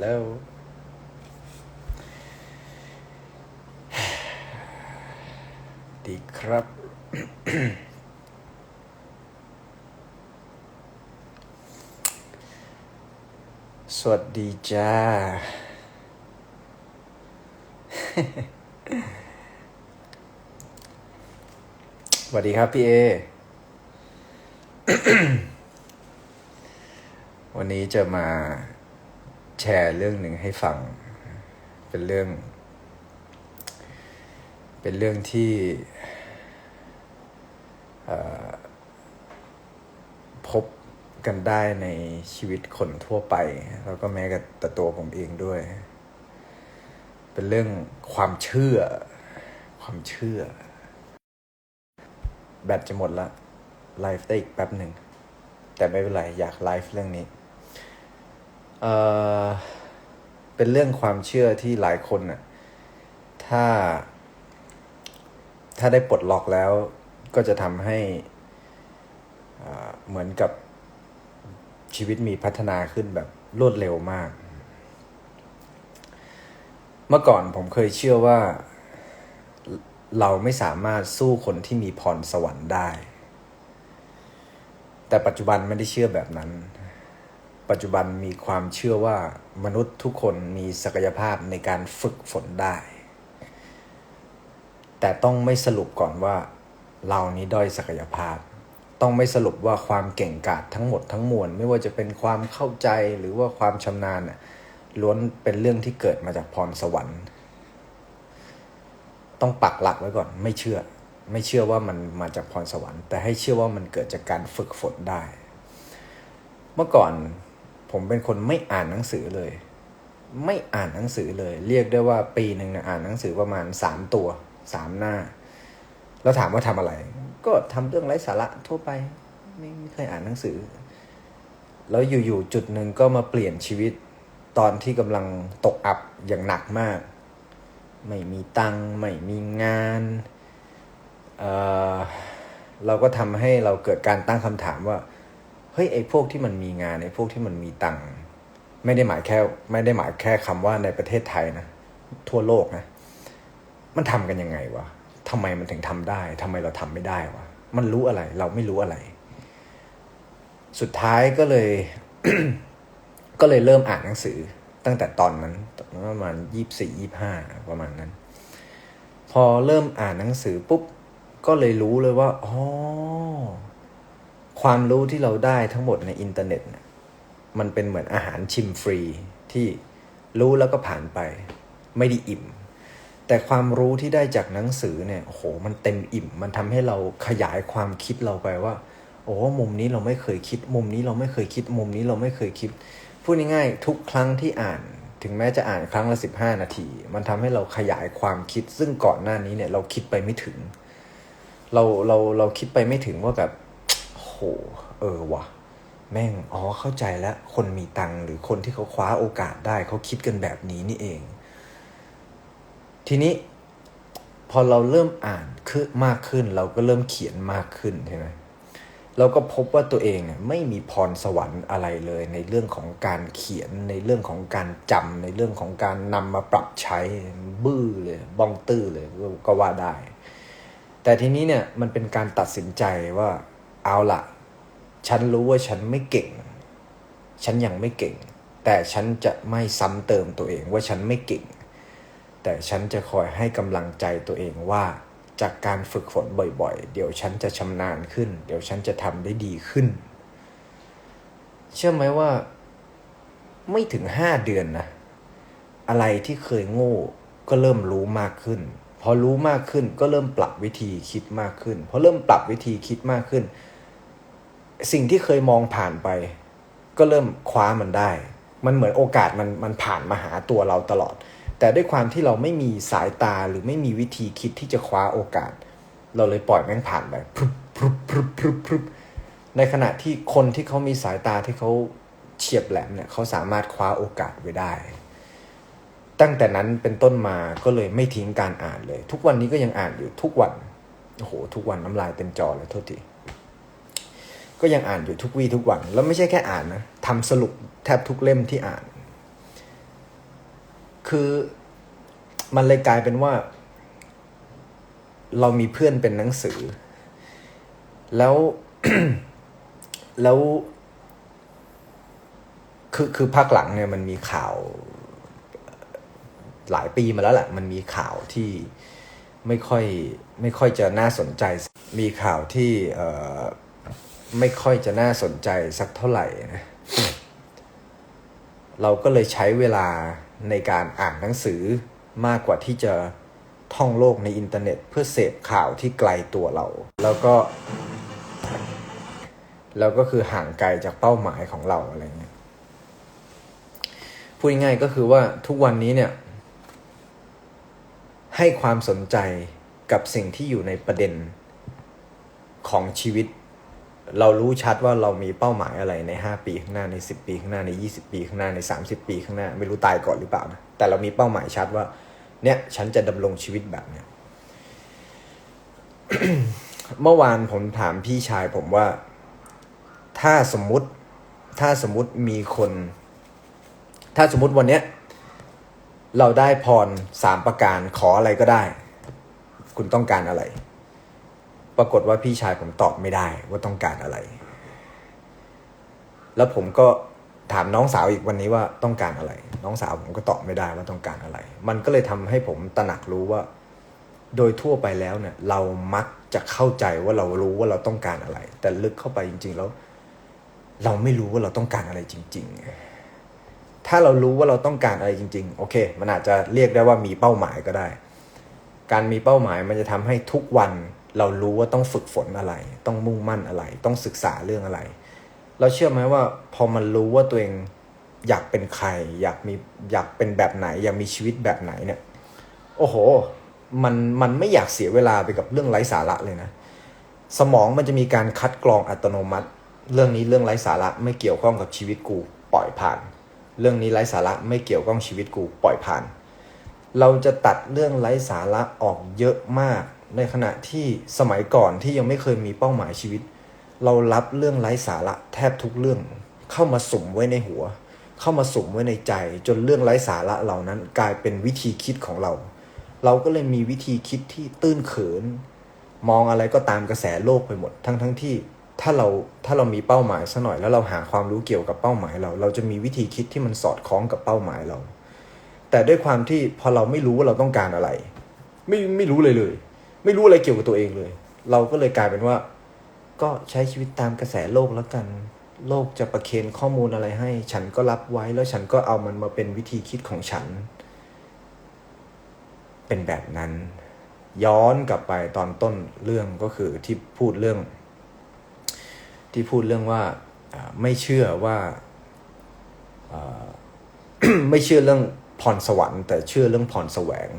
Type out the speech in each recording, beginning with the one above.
แล้วดีครับ สวัสดีจ้า สวัสดีครับพี่เอ วันนี้จะมา แชร์เรื่องหนึ่งให้ฟัง เป็นเรื่อง เป็นเรื่องที่พบกันได้ในชีวิตคนทั่วไป แล้วก็แม้กับแต่ตัวผมเองด้วย เป็นเรื่องความเชื่อ ความเชื่อ แบตจะหมดละไลฟ์ได้อีกแป๊บหนึ่ง แต่ไม่เป็นไร อยากไลฟ์เรื่องนี้ เออเป็นเรื่องความเชื่อที่หลายคนน่ะถ้า ถ้าได้ปลดล็อกแล้วก็จะทำให้อ่าเหมือนกับชีวิตมีพัฒนาขึ้นแบบรวดเร็วมาก เมื่อก่อนผมเคยเชื่อว่าเราไม่สามารถสู้คนที่มีพรสวรรค์ได้ แต่ปัจจุบันไม่ได้เชื่อแบบนั้น ปัจจุบันมีความเชื่อว่ามนุษย์ทุกคนมีศักยภาพในการฝึกฝนได้ แต่ต้องไม่สรุปก่อนว่าเรานี้ด้อยศักยภาพ ต้องไม่สรุปว่าความเก่งกาจทั้งหมดทั้งมวลไม่ว่าจะเป็นความเข้าใจหรือว่าความชำนาญล้วนเป็นเรื่องที่เกิดมาจากพรสวรรค์ ต้องปักหลักไว้ก่อนไม่เชื่อ ไม่เชื่อว่ามันมาจากพรสวรรค์ แต่ให้เชื่อว่ามันเกิดจากการฝึกฝนได้ เมื่อก่อน ผมเป็นคนไม่อ่านหนังสือเลย ไม่อ่านหนังสือเลย เรียกได้ว่าปีหนึ่งนะอ่านหนังสือประมาณสามตัวสามหน้า แล้วถามว่าทำอะไร ก็ทำเรื่องไร้สาระทั่วไปไม่ไม่เคยอ่านหนังสือ แล้วอยู่ๆจุดหนึ่งก็มาเปลี่ยนชีวิตตอนที่กำลังตกอับอย่างหนักมาก ไม่มีตังค์ไม่มีงานเเราก็ทำให้เราเกิดการตั้งคำถามว่า เฮ้ยไอ้พวกที่มันมีงานไอ้พวกที่มันมีตังค์ไม่ได้หมายแค่ไม่ได้หมายแค่คำว่าในประเทศไทยนะทั่วโลกนะ มันทำกันยังไงวะทำไมมันถึงทำได้ทำไมเราทำไม่ได้วะมันรู้อะไร เราไม่รู้อะไร สุดท้ายก็เลย ก็เลยเริ่มอ่านหนังสือ ตั้งแต่ตอนนั้นประมาณยี่สี่ยี่ห้าประมาณนั้น พอเริ่มอ่านหนังสือปุ๊บก็เลยรู้เลยว่าอ๋อ ความรู้ที่เราได้ทั้งหมดในอินเทอร์เน็ตเนี่ยมันเป็นเหมือนอาหารชิมฟรีที่รู้แล้วก็ผ่านไป ไม่ได้อิ่ม แต่ความรู้ที่ได้จากหนังสือเนี่ยโหมันเต็มอิ่ม มันทำให้เราขยายความคิดเราไปว่า โอ้มุมนี้เราไม่เคยคิด มุมนี้เราไม่เคยคิด มุมนี้เราไม่เคยคิดพูดง่ายๆทุกครั้งที่อ่าน ถึงแม้จะอ่านครั้งละสิบห้านาที มันทำให้เราขยายความคิด ซึ่งก่อนหน้านี้เนี่ยเราคิดไปไม่ถึง เราเราเราคิดไปไม่ถึงว่าแบบ โห เออวะแม่ง อ๋อ เข้าใจแล้ว คนมีตังหรือคนที่เขาคว้าโอกาสได้เขาคิดกันแบบนี้นี่เอง ทีนี้ พอเราเริ่มอ่านขึ้นมากขึ้น เราก็เริ่มเขียนมากขึ้นใช่ไหมเราก็พบว่าตัวเองไม่มีพรสวรรค์อะไรเลย ในเรื่องของการเขียนในเรื่องของการจำในเรื่องของการนำมาปรับใช้บื้อเลยบ้องตื้อเลยก็ว่าได้ แต่ทีนี้เนี่ยมันเป็นการตัดสินใจว่า เอาละฉันรู้ว่าฉันไม่เก่ง ฉันยังไม่เก่ง แต่ฉันจะไม่ซ้ำเติมตัวเองว่าฉันไม่เก่ง แต่ฉันจะคอยให้กำลังใจตัวเองว่าจากการฝึกฝนบ่อยๆ เดี๋ยวฉันจะชำนาญขึ้น เดี๋ยวฉันจะทำได้ดีขึ้น เชื่อไหมว่า ไม่ถึงห้าเดือนนะ อะไรที่เคยโง่ก็เริ่มรู้มากขึ้น พอรู้มากขึ้นก็เริ่มปรับวิธีคิดมากขึ้น พอเริ่มปรับวิธีคิดมากขึ้น สิ่งที่เคยมองผ่านไป ก็เริ่มคว้ามันได้ มันเหมือนโอกาสมันมันผ่านมาหาตัวเราตลอด แต่ด้วยความที่เราไม่มีสายตาหรือไม่มีวิธีคิดที่จะคว้าโอกาส เราเลยปล่อยแม่งผ่านไปพรึบพรึบพรึบพรึบพรึบในขณะที่คนที่เขามีสายตาที่เขาเฉียบแหลมเนี่ยเขาสามารถคว้าโอกาสไว้ได้ ตั้งแต่นั้นเป็นต้นมาก็เลยไม่ทิ้งการอ่านเลย ทุกวันนี้ก็ยังอ่านอยู่ทุกวันโอ้โหทุกวันน้ำลายเต็มจอเลยโทษที ก็ยังอ่านอยู่ทุกวี่ทุกวัน แล้วไม่ใช่แค่อ่านนะทำสรุปแทบทุกเล่มที่อ่าน คือมันเลยกลายเป็นว่า เรามีเพื่อนเป็นหนังสือ แล้วแล้วคือคือภาคหลังเนี่ยมันมีข่าวหลายปีมาแล้วแหละ มันมีข่าวที่ไม่ค่อยไม่ค่อยจะน่าสนใจ มีข่าวที่เอ่อ ไม่ค่อยจะน่าสนใจสักเท่าไหร่นะเราก็เลยใช้เวลาในการอ่านหนังสือมากกว่าที่จะท่องโลกในอินเทอร์เน็ต เพื่อเสพข่าวที่ไกลตัวเรา แล้วก็ แล้วก็คือห่างไกลจากเป้าหมายของเราอะไรเงี้ยพูดง่ายก็คือว่าทุกวันนี้เนี่ย ให้ความสนใจกับสิ่งที่อยู่ในประเด็นของชีวิต เรารู้ชัดว่าเรามีเป้าหมายอะไรใน 5 ปีข้างหน้าใน 10 ปีข้างหน้าใน 20 ปีข้างหน้าใน 30 ปีข้างหน้า ไม่รู้ตายก่อนหรือเปล่านะแต่เรามีเป้าหมายชัดว่า เนี่ยฉันจะดำรงชีวิตแบบเนี้ยเมื่อวานผมถามพี่ชายผมว่า ถ้าสมมุติถ้าสมมุติมีคน ถ้าสมมุติวันเนี้ยเราได้พรสามประการขออะไรก็ได้ คุณต้องการอะไร ปรากฏว่าพี่ชายผมตอบไม่ได้ว่าต้องการอะไร แล้วผมก็ถามน้องสาวอีกวันนี้ว่าต้องการอะไร น้องสาวผมก็ตอบไม่ได้ว่าต้องการอะไร มันก็เลยทำให้ผมตระหนักรู้ว่า โดยทั่วไปแล้วเนี่ย เรามักจะเข้าใจว่าเรารู้ว่าเราต้องการอะไร แต่ลึกเข้าไปจริง ๆ แล้ว เราไม่รู้ว่าเราต้องการอะไรจริง ๆ ถ้าเรารู้ว่าเราต้องการอะไรจริง ๆ โอเค มันอาจจะเรียกได้ว่ามีเป้าหมายก็ได้ การมีเป้าหมายมันจะทำให้ทุกวัน เรารู้ว่าต้องฝึกฝนอะไร ต้องมุ่งมั่นอะไร ต้องศึกษาเรื่องอะไร เราเชื่อไหมว่าพอมันรู้ว่าตัวเองอยากเป็นใคร อยากมีอยากเป็นแบบไหน อยากมีชีวิตแบบไหนเนี่ย โอ้โห มันมันไม่อยากเสียเวลาไปกับเรื่องไร้สาระเลยนะ สมองมันจะมีการคัดกรองอัตโนมัติ เรื่องนี้เรื่องไร้สาระไม่เกี่ยวข้องกับชีวิตกูปล่อยผ่าน เรื่องนี้ไร้สาระไม่เกี่ยวข้องชีวิตกูปล่อยผ่าน เราจะตัดเรื่องไร้สาระออกเยอะมาก ในขณะที่สมัยก่อนที่ยังไม่เคยมีเป้าหมายชีวิต เรารับเรื่องไร้สาระแทบทุกเรื่อง เข้ามาสุ่มไว้ในหัว เข้ามาสุ่มไว้ในใจ จนเรื่องไร้สาระเหล่านั้นกลายเป็นวิธีคิดของเรา เราก็เลยมีวิธีคิดที่ตื้นเขิน มองอะไรก็ตามกระแสโลกไปหมด ทั้งทั้งที่ถ้าเราถ้าเรามีเป้าหมายซะหน่อยแล้วเราหาความรู้เกี่ยวกับเป้าหมายเรา เราจะมีวิธีคิดที่มันสอดคล้องกับเป้าหมายเรา แต่ด้วยความที่พอเราไม่รู้ว่าเราต้องการอะไร ไม่ไม่รู้เลยเลย ไม่รู้อะไรเกี่ยวกับตัวเองเลย เราก็เลยกลายเป็นว่า ก็ใช้ชีวิตตามกระแสโลกแล้วกัน โลกจะประเคนข้อมูลอะไรให้ ฉันก็รับไว้แล้วฉันก็เอามันมาเป็นวิธีคิดของฉัน เป็นแบบนั้น ย้อนกลับไปตอนต้นเรื่องก็คือที่พูดเรื่อง ที่พูดเรื่องว่าไม่เชื่อว่าไม่เชื่อเรื่องพรสวรรค์ แต่เชื่อเรื่องพรแสวง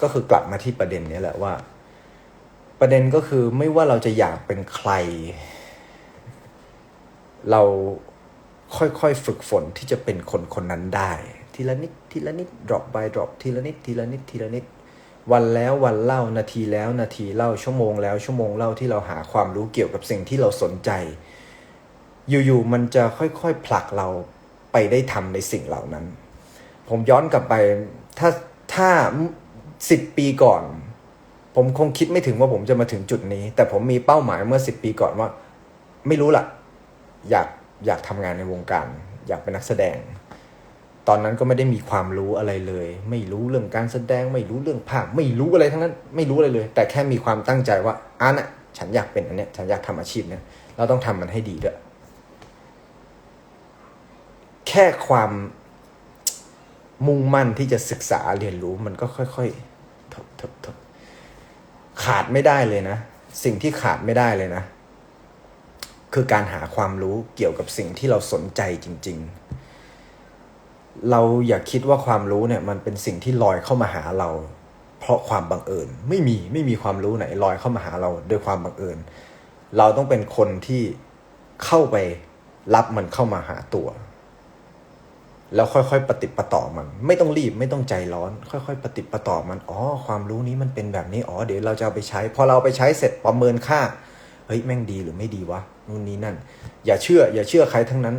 ก็คือกลับมาที่ประเด็นนี้แหละว่า ประเด็นก็คือไม่ว่าเราจะอยากเป็นใคร เราค่อยๆฝึกฝนที่จะเป็นคนคนนั้นได้ ทีละนิดทีละนิด drop by drop ทีละนิดทีละนิดทีละนิด วันแล้ววันเล่านาทีแล้วนาทีเล่าชั่วโมงแล้วชั่วโมงเล่าที่เราหาความรู้เกี่ยวกับสิ่งที่เราสนใจ อยู่ๆมันจะค่อยๆผลักเราไปได้ทำในสิ่งเหล่านั้น ผมย้อนกลับไปถ้าถ้าสิบปีก่อน ผมคงคิดไม่ถึงว่าผมจะมาถึงจุดนี้ แต่ผมมีเป้าหมายเมื่อสิบปีก่อนว่า ไม่รู้ล่ะอยากอยากทำงานในวงการ อยากเป็นนักแสดง ตอนนั้นก็ไม่ได้มีความรู้อะไรเลย ไม่รู้เรื่องการแสดง ไม่รู้เรื่องภาพไม่รู้อะไรทั้งนั้น ไม่รู้อะไรเลย แต่แค่มีความตั้งใจว่าอะนะฉันอยากเป็นอันเนี้ยฉันอยากทำอาชีพเนี้ยเราต้องทำมันให้ดีด้วยแค่ความมุ่งมั่นที่จะศึกษาเรียนรู้มันก็ค่อยๆทบทบทบ ขาดไม่ได้เลยนะ สิ่งที่ขาดไม่ได้เลยนะ คือการหาความรู้เกี่ยวกับสิ่งที่เราสนใจจริง ๆ เราอย่าคิดว่าความรู้เนี่ย มันเป็นสิ่งที่ลอยเข้ามาหาเรา เพราะความบังเอิญไม่มีไม่มีความรู้ไหนลอยเข้ามาหาเราโดยความบังเอิญ เราต้องเป็นคนที่เข้าไปรับมันเข้ามาหาตัว แล้วค่อยๆปฏิปต่อมัน ไม่ต้องรีบไม่ต้องใจร้อน ค่อยๆปฏิปต่อมันอ๋อความรู้นี้มันเป็นแบบนี้อ๋อเดี๋ยวเราจะเอาไปใช้ พอเราไปใช้เสร็จประเมินค่าเฮ้ยแม่งดีหรือไม่ดีวะนู่นนี่นั่น อย่าเชื่อ อย่าเชื่อใครทั้งนั้น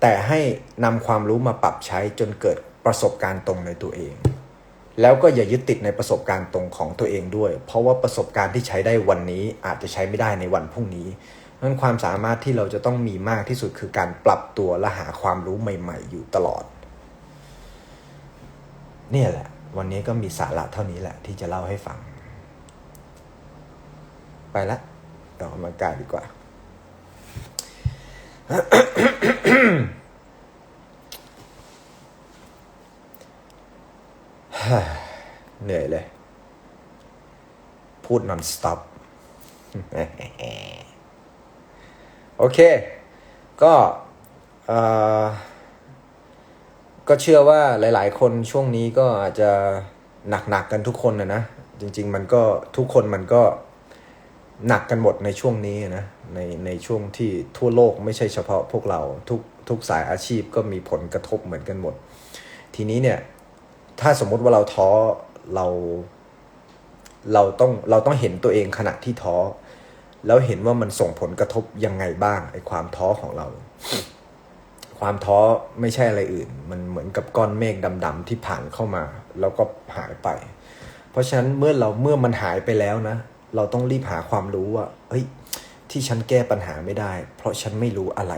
แต่ให้นำความรู้มาปรับใช้จนเกิดประสบการณ์ตรงในตัวเอง แล้วก็อย่ายึดติดในประสบการณ์ตรงของตัวเองด้วย เพราะว่าประสบการณ์ที่ใช้ได้วันนี้อาจจะใช้ไม่ได้ในวันพรุ่งนี้ นั้นความสามารถที่เราจะต้องมีมากที่สุดคือการปรับตัวและหาความรู้ใหม่ ๆ อยู่ตลอด เนี่ยแหละ วันนี้ก็มีสาระเท่านี้แหละที่จะเล่าให้ฟัง ไปละเดี๋ยวออกกำลังกายดีกว่า เหนื่อยเลย พูด non stop โอเค ก็ก็เชื่อว่าหลาย ๆ คนช่วงนี้ก็อาจจะหนักๆกันทุกคนนะนะ จริง ๆ มันก็ทุกคนมันก็หนักกันหมดในช่วงนี้นะในในช่วงที่ทั่วโลกไม่ใช่เฉพาะพวกเราทุกทุกสายอาชีพก็มีผลกระทบเหมือนกันหมด ทีนี้เนี่ย ถ้าสมมุติว่าเราท้อเรา เราต้องเราต้องเห็นตัวเองขณะที่ท้อ แล้วเห็นว่ามันส่งผลกระทบยังไงบ้างไอ้ความท้อของเรา ความท้อไม่ใช่อะไรอื่น มันเหมือนกับก้อนเมฆดำๆที่ผ่านเข้ามา แล้วก็หายไป เพราะฉะนั้นเมื่อเราเมื่อมันหายไปแล้วนะ เราต้องรีบหาความรู้ว่าเฮ้ยที่ฉันแก้ปัญหาไม่ได้ เพราะฉันไม่รู้อะไร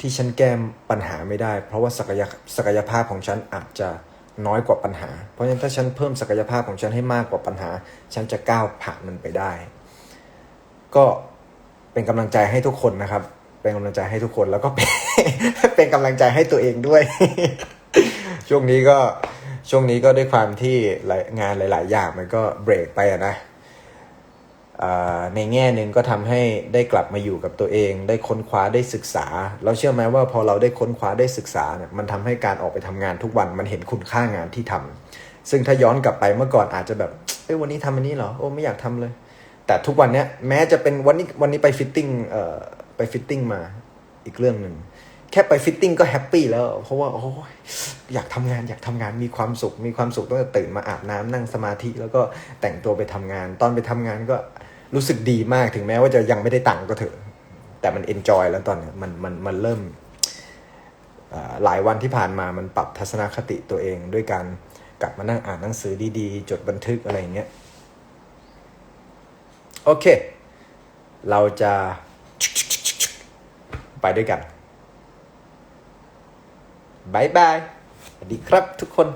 ที่ฉันแก้ปัญหาไม่ได้ เพราะว่าศักยศักยภาพของฉันอาจจะน้อยกว่าปัญหา เพราะฉะนั้นถ้าฉันเพิ่มศักยภาพของฉันให้มากกว่าปัญหา ฉันจะก้าวผ่านมันไปได้ ก็เป็นกำลังใจให้ทุกคนนะครับ เป็นกำลังใจให้ทุกคนแล้วก็เป็นเป็นกำลังใจให้ตัวเองด้วย ช่วงนี้ก็ช่วงนี้ก็ด้วยความที่งานหลาย ๆ อย่างมันก็เบรกไปอะนะในแง่หนึ่งก็ทำให้ได้กลับมาอยู่กับตัวเอง ได้ค้นคว้าได้ศึกษา เราเชื่อไหมว่าพอเราได้ค้นคว้าได้ศึกษาเนี่ยมันทำให้การออกไปทำงานทุกวันมันเห็นคุณค่างานที่ทำซึ่งถ้าย้อนกลับไปเมื่อก่อนอาจจะแบบเอ้ยวันนี้ทำอันนี้เหรอโอ้ไม่อยากทำเลย แต่ทุกวันเนี้ยแม้จะเป็นวันนี้วันนี้ไปฟิตติ้งเอ่อไปฟิตติ้งมาอีกเรื่องหนึ่งแค่ไปฟิตติ้งก็แฮปปี้แล้ว เพราะว่าโอ้ยอยากทำงานอยากทำงานมีความสุข มีความสุขตั้งแต่ตื่นมาอาบน้ำนั่งสมาธิ แล้วก็แต่งตัวไปทำงาน ตอนไปทำงานก็รู้สึกดีมากถึงแม้ว่าจะยังไม่ได้ตังค์ก็เถอะ แต่มันเอนจอยแล้วตอนเนี้ยมันมันมันเริ่มหลายวันที่ผ่านมามันปรับทัศนคติตัวเอง ด้วยการกลับมานั่งอ่านหนังสือดีๆ จดบันทึกอะไรอย่างเงี้ย โอเค เราจะไปด้วยกันบายบาย สวัสดีครับทุกคน